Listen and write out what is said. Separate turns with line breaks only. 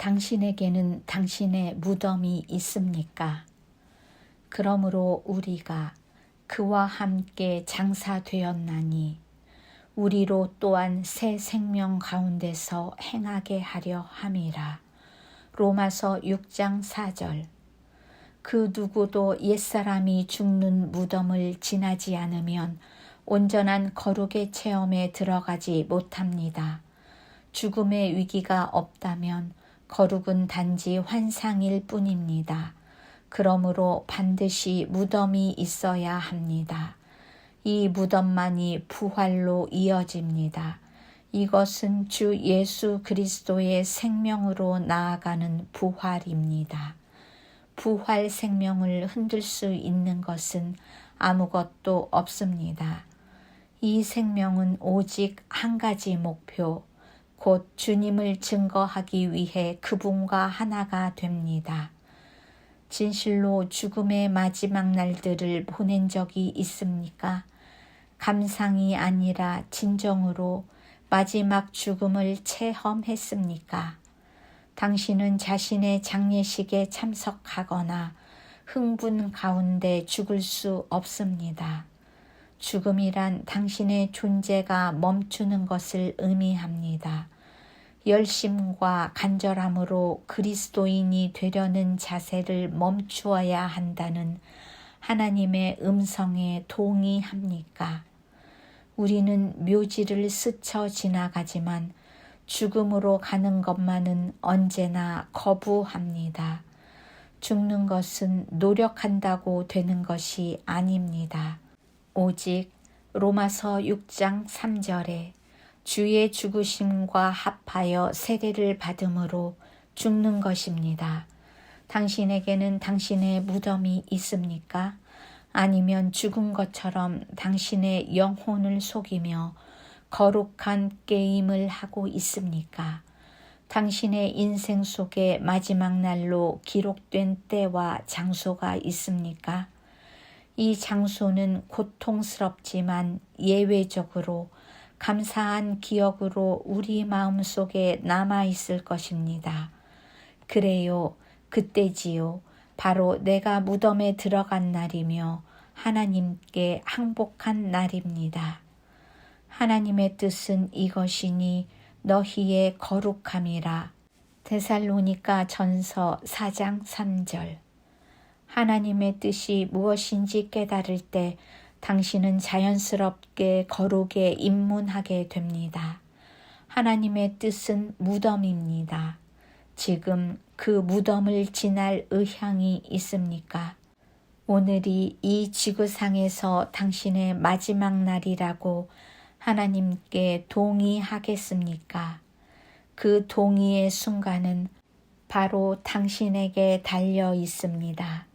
당신에게는 당신의 무덤이 있습니까? 그러므로 우리가 그와 함께 장사되었나니 우리로 또한 새 생명 가운데서 행하게 하려 함이라. 로마서 6장 4절 그 누구도 옛사람이 죽는 무덤을 지나지 않으면 온전한 거룩의 체험에 들어가지 못합니다. 죽음의 위기가 없다면 거룩은 단지 환상일 뿐입니다. 그러므로 반드시 무덤이 있어야 합니다. 이 무덤만이 부활로 이어집니다. 이것은 주 예수 그리스도의 생명으로 나아가는 부활입니다. 부활 생명을 흔들 수 있는 것은 아무것도 없습니다. 이 생명은 오직 한 가지 목표, 곧 주님을 증거하기 위해 그분과 하나가 됩니다. 진실로 죽음의 마지막 날들을 보낸 적이 있습니까? 감상이 아니라 진정으로 마지막 죽음을 체험했습니까? 당신은 자신의 장례식에 참석하거나 흥분 가운데 죽을 수 없습니다. 죽음이란 당신의 존재가 멈추는 것을 의미합니다. 열심과 간절함으로 그리스도인이 되려는 자세를 멈추어야 한다는 하나님의 음성에 동의합니까? 우리는 묘지를 스쳐 지나가지만 죽음으로 가는 것만은 언제나 거부합니다. 죽는 것은 노력한다고 되는 것이 아닙니다. 오직 로마서 6장 3절에 주의 죽으심과 합하여 세례를 받음으로 죽는 것입니다. 당신에게는 당신의 무덤이 있습니까? 아니면 죽은 것처럼 당신의 영혼을 속이며 거룩한 게임을 하고 있습니까? 당신의 인생 속에 마지막 날로 기록된 때와 장소가 있습니까? 이 장소는 고통스럽지만 예외적으로 감사한 기억으로 우리 마음 속에 남아 있을 것입니다. 그래요. 그때지요. 바로 내가 무덤에 들어간 날이며 하나님께 항복한 날입니다. 하나님의 뜻은 이것이니 너희의 거룩함이라. 데살로니가 전서 4장 3절. 하나님의 뜻이 무엇인지 깨달을 때 당신은 자연스럽게 거룩에 입문하게 됩니다. 하나님의 뜻은 무덤입니다. 지금 그 무덤을 지날 의향이 있습니까? 오늘이 이 지구상에서 당신의 마지막 날이라고 하나님께 동의하겠습니까? 그 동의의 순간은 바로 당신에게 달려 있습니다.